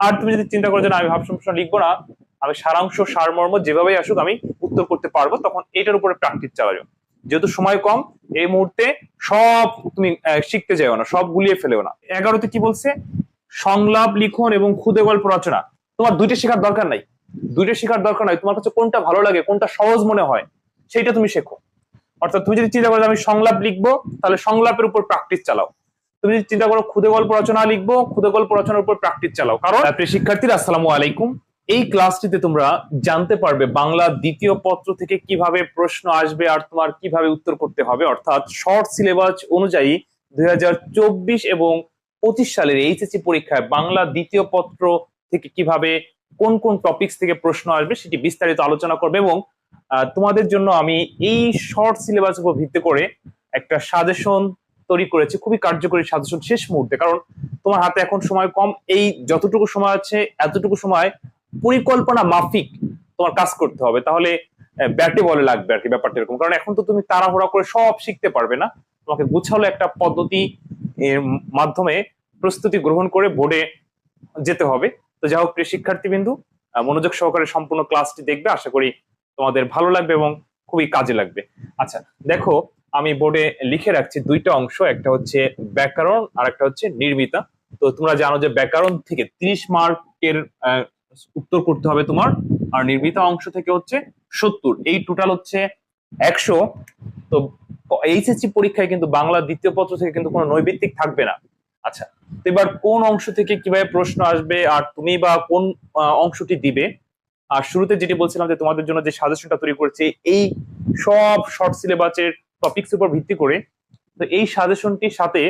আর তুমি যদি চিন্তা করো যে আমি ভাব সমস্যা লিখব না, আমি সারাংশ সারমর্ম যেভাবেই আসুক, আমি উত্তর করতে পারব, তখন এটার উপরে প্র্যাকটিস চালাবে। যেহেতু সময় কম, এই মুহূর্তে সব তুমি শিখতে যাও না, সব গুলিয়ে ফেলেও না। এগারোতে কি বলছে? সংলাপ, লিখন এবং খুদে গল্প রচনা। তোমার দুইটা শেখার দরকার নাই। দুইটা শেখার দরকার নাই। তোমার কাছে কোনটা ভালো লাগে, কোনটা সহজ মনে হয়, সেইটা তুমি শেখো। অর্থাৎ তুমি যদি চিন্তা করো আমি সংলাপ লিখব, তাহলে সংলাপের উপর প্র্যাকটিস চালাও। তুমি যদি চিন্তা করো, খুদে গল্প রচনা লিখব, খুদে গল্প রচনার উপর প্র্যাকটিস চালাও। কারণ প্রিয় শিক্ষার্থীরা, আসসালামু আলাইকুম। এই ক্লাসটিতে তোমরা জানতে পারবে বাংলা দ্বিতীয় পত্র থেকে কীভাবে প্রশ্ন আসবে আর তোমার কীভাবে উত্তর করতে হবে। অর্থাৎ শর্ট সিলেবাস অনুযায়ী দুই হাজার চব্বিশ এবং পঁচিশ সালের এইচএসসি পরীক্ষায় বাংলা দ্বিতীয় পত্র থেকে কীভাবে কোন কোন টপিকস থেকে প্রশ্ন আসবে সেটি বিস্তারিত আলোচনা করবে এবং তোমাদের জন্য আমি এই শর্ট সিলেবাস উপর ভিত্তি করে একটা সাজেশন তৈরি করেছে, খুবই কার্যকরী সাজেশন শেষ মুহূর্তে। কারণ তোমার হাতে এখন সময় কম, এই যতটুকু সময় আছে, এতটুকু সময় পরিকল্পনা মাফিক তোমার কাজ করতে হবে। তাহলে ব্যাটে বলে লাগবে আর কি ব্যাপারটা এরকম। কারণ এখন তো তুমি তাড়াহুড়া করে সব শিখতে পারবে না। তোমাকে গুছালো একটা পদ্ধতি মাধ্যমে প্রস্তুতি গ্রহণ করে বোর্ডে যেতে হবে। তো যাই হোক, প্রিয় শিক্ষার্থীবৃন্দু মনোযোগ সহকারে সম্পূর্ণ ক্লাসটি দেখবে। আশা করি তোমাদের ভালো লাগবে এবং খুবই কাজে লাগবে। আচ্ছা দেখো আমি বোর্ডে লিখে রাখছি দুইটা অংশ, একটা হচ্ছে ব্যাকরণ আর একটা হচ্ছে নির্মিতা। তো তোমরা জানো যে ব্যাকরণ থেকে তিরিশ মার্কের উত্তর করতে হবে তোমার, আর নির্মিতা অংশ থেকে হচ্ছে সত্তর। এই টোটাল হচ্ছে একশো। তো এইচএসসি পরীক্ষায় কিন্তু বাংলা দ্বিতীয় পত্র থেকে কিন্তু কোনো নৈবিত্তিক থাকবে না। আচ্ছা তো এবার কোন অংশ থেকে কীভাবে প্রশ্ন আসবে আর তুমি বা কোন অংশটি দিবে? আর শুরুতে যেটি বলছিলাম যে তোমাদের জন্য যে সাজেশনটা তৈরি করেছি, এই সব শর্ট সিলেবাসের টপিকস উপর ভিত্তি করে, তো এই সাজেশনটির সাথে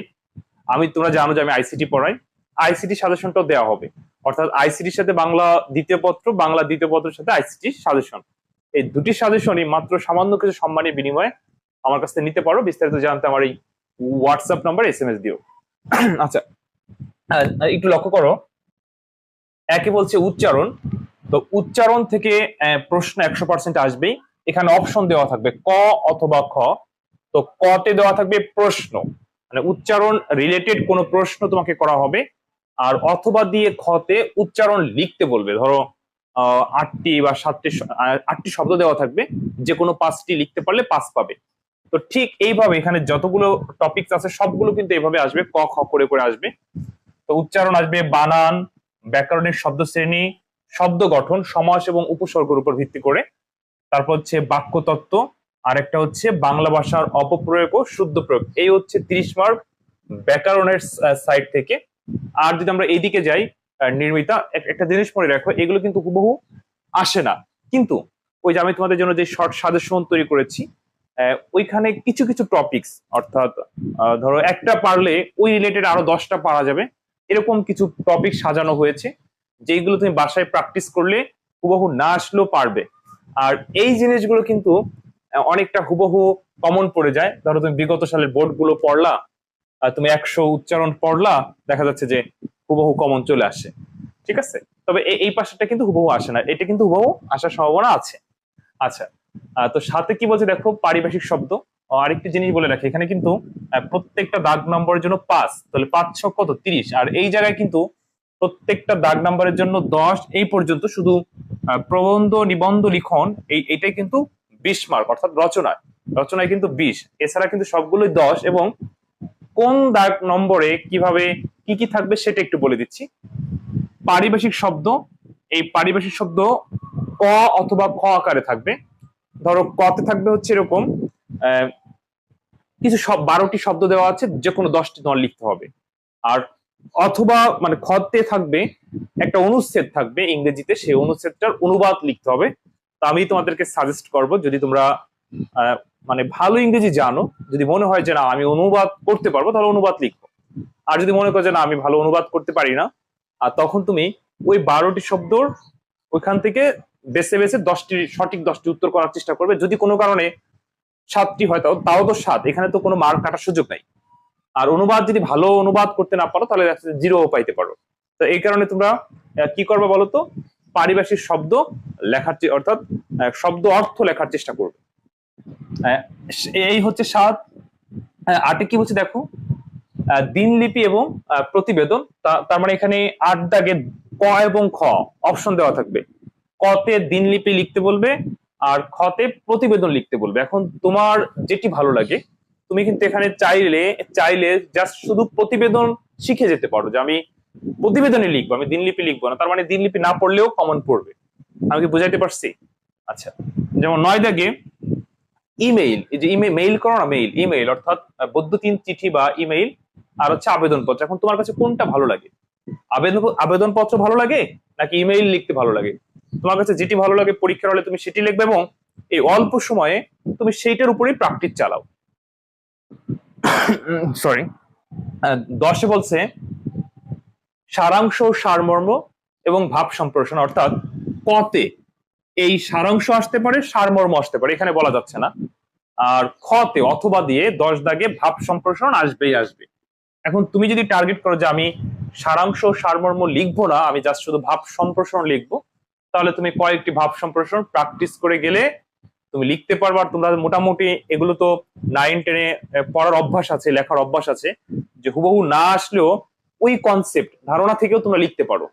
আমি তোমরা জানো যে আমি আইসিটি পড়াই। আইসিটি সাজেশনটাও দেওয়া হবে। অর্থাৎ আইসিটির সাথে বাংলা দ্বিতীয় পত্র, বাংলা দ্বিতীয় পত্রের সাথে আইসিটি সাজেশন এই দুটি সাজেশনই মাত্র সামান্য কিছু সম্মানের বিনিময়ে আমার কাছ থেকে নিতে পারো। বিস্তারিত জানতে আমার এই WhatsApp number S M S দিও। আচ্ছা একটু লক্ষ্য করো। একে বলছে উচ্চারণ। তো উচ্চারণ থেকে প্রশ্ন একশো পার্সেন্ট আসবেই। এখানে অপশন দেওয়া থাকবে ক অথবা খ। তো কতে দেওয়া থাকবে প্রশ্ন। মানে উচ্চারণ রিলেটেড কোনো প্রশ্ন তোমাকে করা হবে। আর অথবা দিয়ে খতে উচ্চারণ লিখতে বলবে। ধরো আটটি বা সাতটি আটটি শব্দ দেওয়া থাকবে। যে কোনো পাঁচটি লিখতে পারলে পাঁচ পাবে। তো ঠিক এইভাবে এখানে যতগুলো টপিকস আছে, সবগুলো কিন্তু এইভাবে আসবে। ক, খ করে করে আসবে। তো উচ্চারণ আসবে বানান, ব্যাকরণের শব্দ শ্রেণি, শব্দ গঠন, সমাস এবং উপসর্গের উপর ভিত্তি করে। তারপর হচ্ছে বাক্যতত্ত্ব আরেকটা হচ্ছে বাংলা ভাষার অপপ্রয়োগ ও শুদ্ধ প্রয়োগ। এই হচ্ছে তিরিশ মার্ক ব্যাকরণের সাইড থেকে। আর যদি আমরা এইদিকে যাই নির্মিতা একটা জিনিস মনে রাখো, এগুলো কিন্তু হুবহু আসে না। কিন্তু ওই যে আমি তোমাদের জন্য যে শর্ট সাজেশন তৈরি করেছি ওইখানে কিছু কিছু টপিকস অর্থাৎ ধরো একটা পারলে ওই রিলেটেড আরও দশটা পারা যাবে। এরকম কিছু টপিক সাজানো হয়েছে যেগুলো তুমি বাসায় প্র্যাকটিস করলে হুবহু না আসলেও পারবে। আর এই জিনিসগুলো কিন্তু অনেকটা হুবহু কমন পড়ে যায়। ধরো তুমি বিগত সালের বোর্ডগুলো পড়লা, আর তুমি একশো উচ্চারণ পড়লা, দেখা যাচ্ছে যে হুবহু কমন চলে আসে। ঠিক আছে? তবে এই- পাশেটা কিন্তু হুবহু আসে না। এটা কিন্তু হুবহু আসার সম্ভাবনা আছে। আচ্ছা তো সাথে কি বলছে দেখো? পারিভাষিক শব্দ। আরেকটি জিনিস বলে রাখি, এখানে কিন্তু প্রত্যেকটা দাগ নম্বরের জন্য পাঁচ, তাহলে পাঁচ ছ কত? তিরিশ। আর এই জায়গায় কিন্তু প্রত্যেকটা দাগ নাম্বারের জন্য দশ, এই পর্যন্ত শুধু প্রবন্ধ নিবন্ধ লিখন, এই, এটাই কিন্তু বিশ মার্ক অর্থাৎ রচনায়। রচনায় কিন্তু বিশ। এছাড়া কিন্তু সবগুলোই দশ এবং কোন দাগ নম্বরে কীভাবে কি কি থাকবে সেটা একটু বলে দিচ্ছি। পারিভাষিক শব্দ, এই পারিভাষিক শব্দ ক অথবা খ আকারে থাকবে। ধরো কতে থাকবে হচ্ছে এরকম কিছু সব, বারোটি শব্দ দেওয়া আছে যে কোনো দশটি তোমার লিখতে হবে। আর অথবা মানে খতে থাকবে, একটা অনুচ্ছেদ থাকবে, ইংরেজিতে সেই অনুচ্ছেদটার অনুবাদ লিখতে হবে। আমি তোমাদেরকে সাজেস্ট করব, যদি তোমরা মানে ভালো ইংরেজি জানো, যদি মনে হয় যে না, আমি অনুবাদ করতে পারব, তাহলে অনুবাদ লিখো আর যদি মনে করো যে না, আমি ভালো অনুবাদ করতে পারি না আর তখন তুমি ওই বারোটি শব্দর ওইখান থেকে বেছে বেছে দশটি, সঠিক দশটি উত্তর করার চেষ্টা করবে। যদি কোনো কারণে সাতটি হয়, তাও তাও তো সাত, এখানে তো কোনো মার্ক কাটার সুযোগ নাই। আর অনুবাদ যদি ভালো অনুবাদ করতে না পারো, তাহলে জিরো পাইতে পারো। তো এই কারণে তোমরা কি করবে বলো তো? পারিভাষিক শব্দ লেখার অর্থাৎ শব্দ অর্থ লেখার চেষ্টা করবে। এই হচ্ছে সাত। আটে কি বলছে দেখো? দিনলিপি এবং প্রতিবেদন। তার মানে এখানে আট দাগে ক এবং খ অপশন দেওয়া থাকবে। কতে দিনলিপি লিখতে বলবে আর খতে প্রতিবেদন লিখতে বলবে। এখন তোমার যেটি ভালো লাগে, তুমি কিন্তু এখানে চাইলে চাইলে জাস্ট শুধু প্রতিবেদন শিখে যেতে পারো। যে আমি প্রতিবেদনে লিখব, আমি দিনলিপি লিখব না, তার মানে দিনলিপি না পড়লেও কমন পড়বে। আমি কি বুঝাইতে পারছি? আচ্ছা যেমন নয় দাগে ইমেইল এই যে ইমেল মেইল করো না মেইল ইমেইল অর্থাৎ বৈদ্যুতিন চিঠি বা ইমেইল আর হচ্ছে আবেদনপত্র। এখন তোমার কাছে কোনটা ভালো লাগে? আবেদন, আবেদনপত্র ভালো লাগে নাকি ইমেইল লিখতে ভালো লাগে? তোমার কাছে যেটি ভালো লাগে পরীক্ষার হলে তুমি সেটি লিখবে এবং এই অল্প সময়ে তুমি সেইটার উপরেই প্র্যাকটিস চালাও। সরি দশে বলছে সারাংশ সারমর্ম এবং ভাব সম্প্রসারণ, অর্থাৎ কতে এই সারাংশ আসতে পারে, সারমর্ম আসতে পারে, এখানে বলা যাচ্ছে না। আর খতে অথবা দিয়ে দশ দাগে ভাব সম্প্রসারণ আসবেই আসবে। এখন তুমি যদি টার্গেট করো যে আমি সারাংশ সারমর্ম লিখব না, আমি জাস্ট শুধু ভাব সম্প্রসারণ লিখব, তাহলে তুমি কয়েকটি ভাব সম্প্রসারণ প্র্যাকটিস করে গেলে তুমি লিখতে পারবে। তোমরা মোটামুটি এগুলো তো নাইন টেনে পড়ার অভ্যাস আছে, লেখার অভ্যাস আছে, যে হুবহু না আসলেও ওই কনসেপ্ট ধারণা থেকেও তোমরা লিখতে পারো।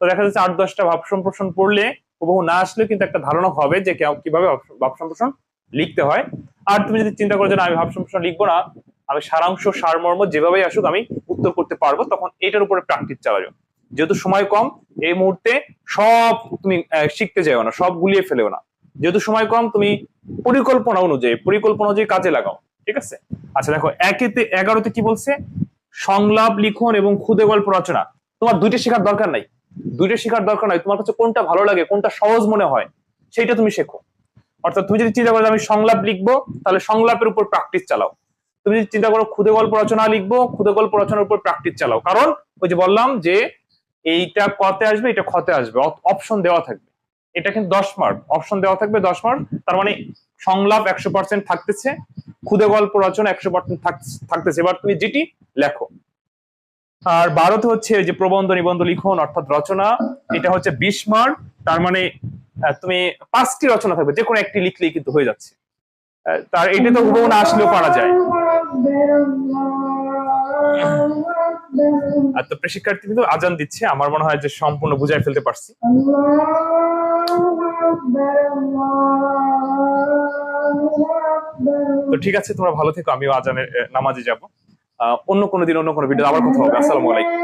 তো দেখা যাচ্ছে আট দশটা ভাব সম্প্রসারণ পড়লে হুবহু না আসলেও কিন্তু একটা ধারণা হবে যে কীভাবে ভাব- সম্প্রসারণ লিখতে হয়। আর তুমি যদি চিন্তা করো যে আমি ভাব সম্প্রসারণ লিখব না, আমি সারাংশ, সারমর্ম যেভাবেই আসুক আমি উত্তর করতে পারব, তখন এটার উপরে প্র্যাকটিস চালাবে। যেহেতু সময় কম, এই মুহূর্তে সব তুমি শিখতে যাও না, সব গুলিয়ে ফেলেও না। যেহেতু সময় কম, তুমি পরিকল্পনা অনুযায়ী পরিকল্পনা অনুযায়ী কাজে লাগাও, ঠিক আছে? আচ্ছা দেখো, একেতে এগারোতে কি বলছে? সংলাপ, লিখন এবং খুদে গল্প রচনা তোমার দুইটা শেখার দরকার নাই। দুইটা শেখার দরকার নাই। তোমার কাছে কোনটা ভালো লাগে, কোনটা সহজ মনে হয়, সেইটা তুমি শেখো। অর্থাৎ তুমি যদি চিন্তা করো আমি সংলাপ লিখব, তাহলে সংলাপের উপর প্র্যাকটিস চালাও। তুমি যদি চিন্তা করো খুদে গল্প রচনা লিখব খুদে গল্প রচনার উপর প্র্যাকটিস চালাও। কারণ ওই যে বললাম যে এইটা কতে আসবে, এটা খতে আসবে। অপশন দেওয়া থাকবে। এটা কিন্তু দশ মার্ক অপশন দেওয়া থাকবে দশ মার্ক তার মানে সংলাপ একশো পার্সেন্ট থাকতেছে খুদে গল্প রচনা একশো পার্সেন্ট থাকতেছে। এবার তুমি যেটি লেখো। আর বারোতে হচ্ছে যে প্রবন্ধ নিবন্ধ লিখন অর্থাৎ রচনা, এটা হচ্ছে বিশ মার্ক, তার মানে তুমি পাঁচটি রচনা থাকবে যে কোনো একটি লিখলেই কিন্তু হয়ে যাচ্ছে। তার এটা তো হুবহু না আসলেও পারা যায়। আর তো শিক্ষার্থী কিন্তু আজান দিচ্ছে, আমার মনে হয় যে সম্পূর্ণ বুঝাই ফেলতে পারছি। তো ঠিক আছে, তোমরা ভালো থেকো, আমিও আজানের নামাজে যাব। অন্য কোনো দিন অন্য কোনো ভিডিও আবার কথা হবে। আসসালামু আলাইকুম।